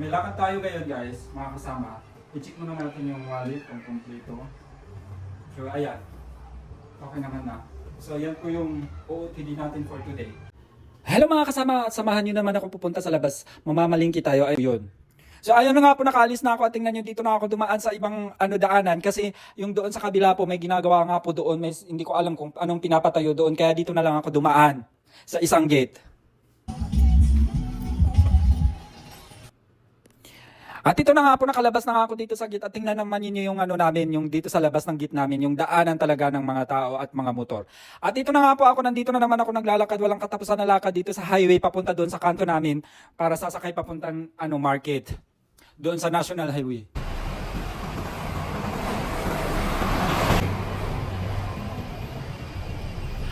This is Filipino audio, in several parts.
May lakad tayo ngayon guys, mga kasama. I-check muna natin yung wallet kung kompleto. So ayan. Okay naman na. So yan po yung OOTD natin for today. Hello mga kasama, samahan nyo naman ako pupunta sa labas. Mamamalingki tayo, ayun. So ayun na nga po nakaalis na ako at tingnan nyo dito na ako dumaan sa ibang ano daanan kasi yung doon sa kabila po may ginagawa nga po doon may hindi ko alam kung anong pinapatayo doon kaya dito na lang ako dumaan sa isang gate. At ito na nga po nakalabas na nga ako dito sa at tingnan naman ninyo yung ano namin, yung dito sa labas ng gate namin, yung daanan talaga ng mga tao at mga motor. At ito na nga po ako, nandito na naman ako naglalakad, walang katapusan na lakad dito sa highway papunta doon sa kanto namin para sasakay papuntang ano market doon sa National Highway.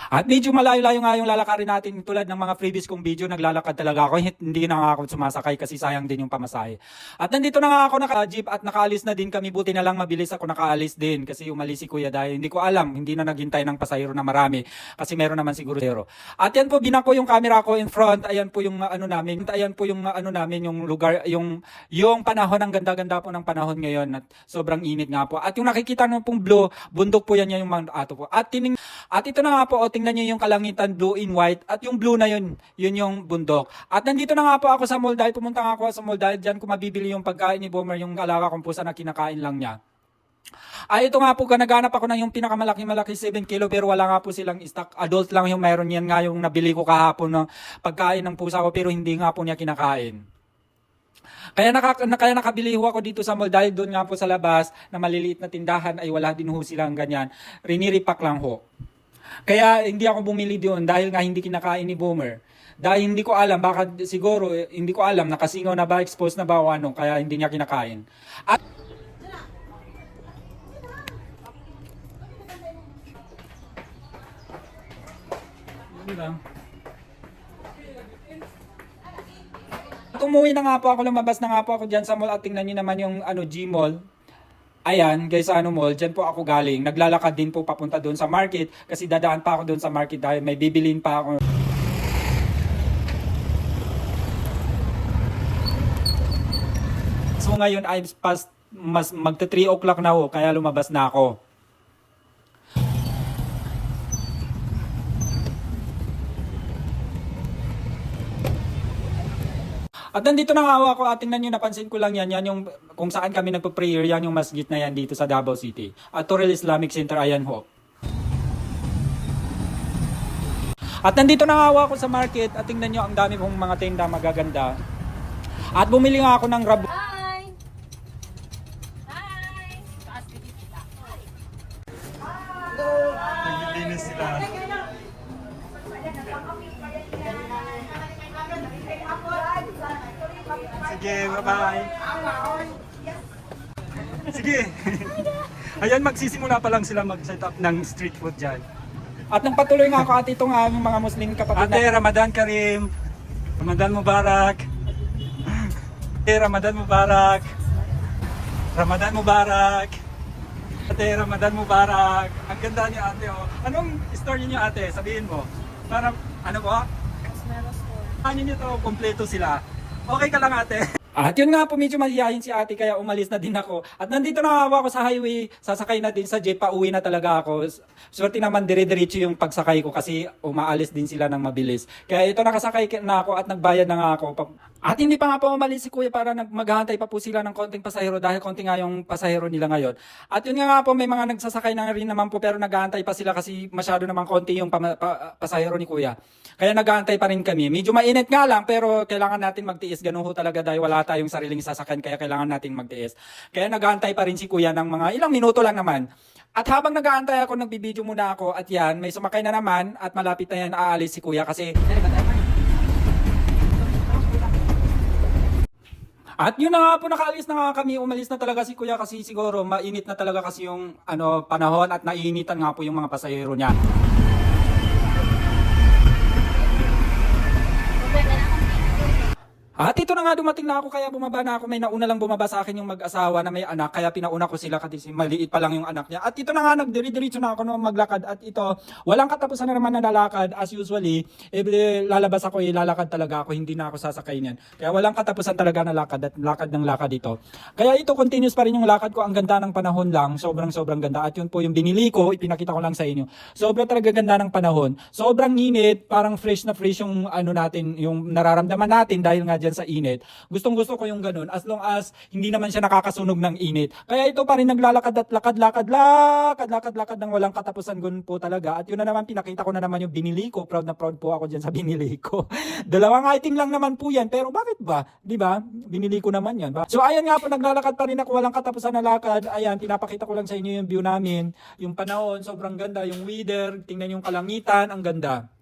At medyo malayo-layo nga yung lalakarin natin tulad ng mga previous kong video, naglalakad talaga ako. Hindi na ako sumasakay kasi sayang din yung pamasahe. At nandito na nga ako naka-jeep at nakaalis na din kami. Buti na lang mabilis ako nakaalis din kasi umalis si Kuya dahil hindi ko alam, hindi na naghintay ng pasahero na marami kasi meron naman siguro zero. At yan po, binako yung camera ko in front. Ayan po yung ano namin. Ayan po yung ano namin, yung lugar, yung, yung panahon, ang ganda-ganda po ng panahon ngayon at sobrang init nga po. At yung nakikita nyo pong blue, bundok po yan yung mga ato po. At tining, at ito na nga po, tingnan nyo yung kalangitan blue in white at yung blue na yun, yun yung bundok. At nandito na nga po ako sa mall dahil pumunta nga ako sa mall dahil dyan ko mabibili yung pagkain ni Boomer, yung alaga kong pusa na kinakain lang niya. Ay, ito nga po, naghanap ako ng yung pinakamalaki-malaki 7 kilo pero wala nga po silang stock. Adult lang yung meron yan nga yung nabili ko kahapon ng pagkain ng pusa ko pero hindi nga po niya kinakain. Kaya, naka, na- kaya nakabili ho ako dito sa mall dahil doon nga po sa labas na maliliit na tindahan ay wala din ho silang ganyan. Riniripak lang ho. Kaya hindi ako bumili doon dahil nga hindi kinakain ni Boomer. Dahil hindi ko alam, baka siguro, eh, hindi ko alam, nakasingaw na ba, exposed na ba o ano, kaya hindi niya kinakain. At Yun lang. At umuwi na nga po ako, lumabas na nga po ako dyan sa mall at tingnan nyo naman yung ano, G-Mall. Ayan, guys, sa ano mall, dyan po ako galing. Naglalakad din po papunta doon sa market kasi dadaan pa ako doon sa market dahil may bibilin pa ako. So ngayon ay past mas magta 3 o'clock na ho, kaya lumabas na ako. At nandito na nga ako, at tingnan nyo, napansin ko lang yan, yan yung kung saan kami nagpa-prayer, yan yung masjid na yan dito sa Davao City. At Toril Islamic Center, ayan ho. At nandito na nga ako sa market, at tingnan nyo, ang dami kong mga tenda magaganda. At bumili nga ako ng rab... Hi! Hi! Dito. Naglilinis sila. Sige, bye-bye. Sige. Ayan, magsisimula pa lang sila mag-set up ng street food dyan. At nang patuloy nga ako at itong aming mga Muslim kapatid Ate, Ramadan Karim. Ramadan Mubarak. Ate, Ramadan Mubarak. Ramadan Mubarak. Ate, Ramadan Mubarak. Ang ganda niyo ate oh. Anong story niyo ate? Sabihin mo. Para, ano po? Ano niyo to? Kompleto sila. Okay ka lang ate. At yun nga po, medyo mahihayin si ate kaya umalis na din ako. At nandito na ako sa highway, sasakay na din sa jeep, pauwi na talaga ako. Swerte naman dire-diretso yung pagsakay ko kasi umaalis din sila ng mabilis. Kaya ito nakasakay na ako at nagbayad na nga ako. At hindi pa nga po umalis si kuya para nag- maghahantay pa po sila ng konting pasahero dahil konti nga yung pasahero nila ngayon. At yun nga nga po, may mga nagsasakay na rin naman po pero naghahantay pa sila kasi masyado naman konti yung pama- pa- pasahero ni kuya. Kaya naghahantay pa rin kami. Medyo mainit nga lang pero kailangan natin magtiis. Ganun ho talaga dahil wala tayong sariling sasakyan kaya kailangan natin magtiis. Kaya naghahantay pa rin si kuya ng mga ilang minuto lang naman. At habang nag-aantay ako, nagbibideo muna ako at yan, may sumakay na naman at malapit na yan aalis si kuya kasi At yun na nga po, nakaalis na nga kami, umalis na talaga si kuya kasi siguro mainit na talaga kasi yung ano, panahon at naiinitan nga po yung mga pasahero niya. At ito na nga dumating na ako kaya bumaba na ako. May nauna lang bumaba sa akin yung mag-asawa na may anak kaya pinauna ko sila kasi maliit pa lang yung anak niya. At ito na nga nagdiri-diretso na ako no maglakad at ito walang katapusan na naman na lalakad as usually. Eh, lalabas ako eh lalakad talaga ako hindi na ako sasakay niyan. Kaya walang katapusan talaga na lakad at lakad ng lakad ito. Kaya ito continuous pa rin yung lakad ko. Ang ganda ng panahon lang. Sobrang sobrang ganda. At yun po yung binili ko. Ipinakita ko lang sa inyo. Sobrang talaga ganda ng panahon. Sobrang init. Parang fresh na fresh yung ano natin, yung nararamdaman natin dahil nga dyan sa init. Gustong gusto ko yung ganun. As long as hindi naman siya nakakasunog ng init. Kaya ito pa rin naglalakad at lakad, lakad, lakad, lakad, lakad ng walang katapusan gun po talaga. At yun na naman, pinakita ko na naman yung binili ko. Proud na proud po ako dyan sa binili ko. Dalawang item lang naman po yan. Pero bakit ba? Di ba? Binili ko naman yan. So ayan nga po, naglalakad pa rin ako. Walang katapusan na lakad. Ayan, pinapakita ko lang sa inyo yung view namin. Yung panahon, sobrang ganda. Yung weather, tingnan yung kalangitan, ang ganda.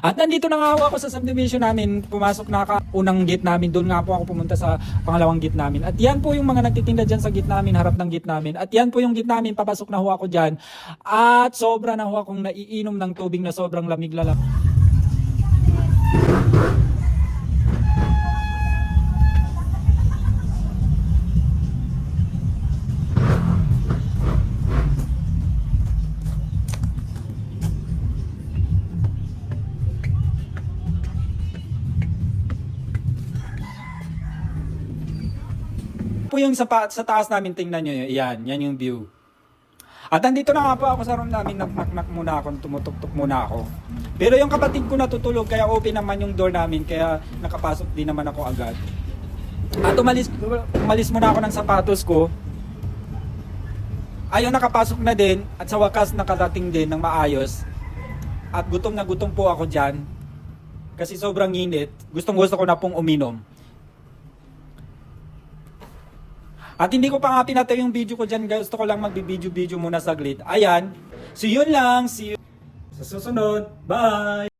At nandito na nga ako sa subdivision namin, pumasok na ka unang gate namin, doon nga po ako pumunta sa pangalawang gate namin. At yan po yung mga nagtitinda dyan sa gate namin, harap ng gate namin. At yan po yung gate namin, papasok na ho ako dyan. At sobra na ho akong naiinom ng tubig na sobrang lamig lalak. Po yung sa, pa- sa taas namin, tingnan nyo. Yan, yan yung view. At nandito na nga po ako sa room namin, knock-knock muna ako, tumutok-tok muna ako. Pero yung kapatid ko natutulog, kaya open naman yung door namin, kaya nakapasok din naman ako agad. At umalis, umalis muna ako ng sapatos ko. Ayun, nakapasok na din, at sa wakas nakadating din ng maayos. At gutom na gutom po ako dyan. Kasi sobrang init, gustong gusto ko na pong uminom. At hindi ko pa nga pinatay yung video ko dyan. Gusto ko lang magbibideo-video muna saglit. Ayan. So yun lang. See you sa susunod. Bye!